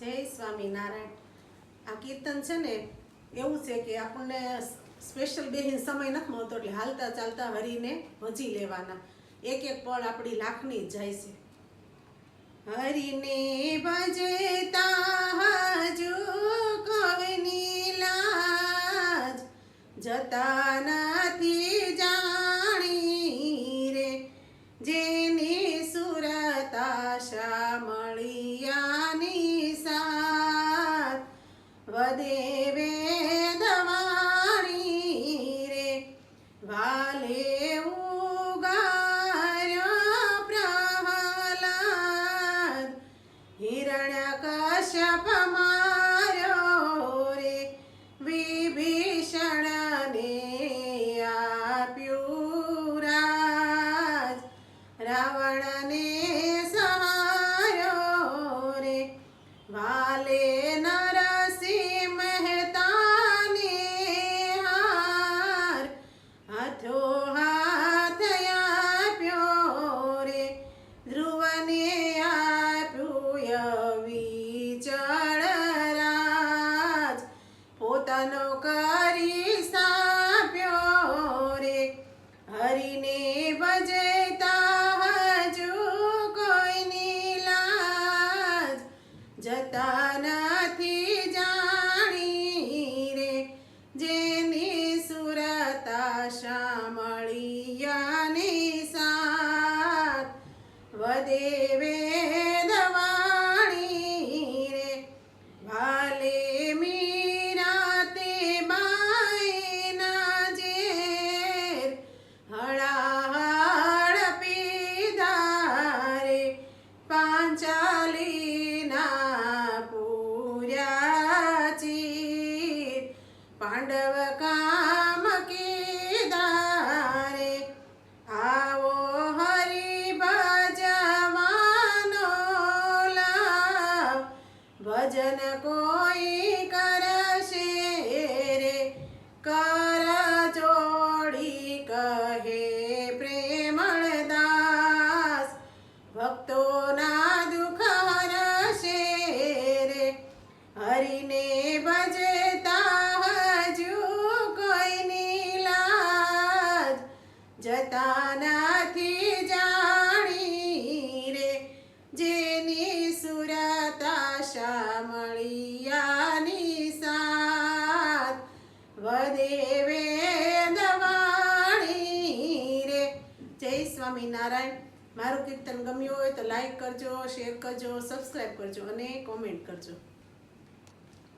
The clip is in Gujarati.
જય સ્વામિનારાયણ. આ કીર્તન છે ને, એવું છે કે આપણને સ્પેશિયલ બેહીન સમય નથી મળતો, એટલે હાલતા ચાલતા હરીને ભજી લેવાના. એક એક પળ આપણી લાખની જાય છે. હરીને ભજતા હજુ કોઈની લાજ, જતા નથી જાણી રે. જેની સુરતા શા મળિયાની વધે દવાણી રે વાલે પ્રહલાદ હિરણ્ય કશ્યપ ભજન કોઈ આશા મળિયાની સાથ વેદવાણી રે. જય સ્વામિનારાયણ મારું કીર્તન ગમ્યું હોય તો લાઈક કરજો શેર કરજો સબસ્ક્રાઈબ કરજો અને કોમેન્ટ કરજો.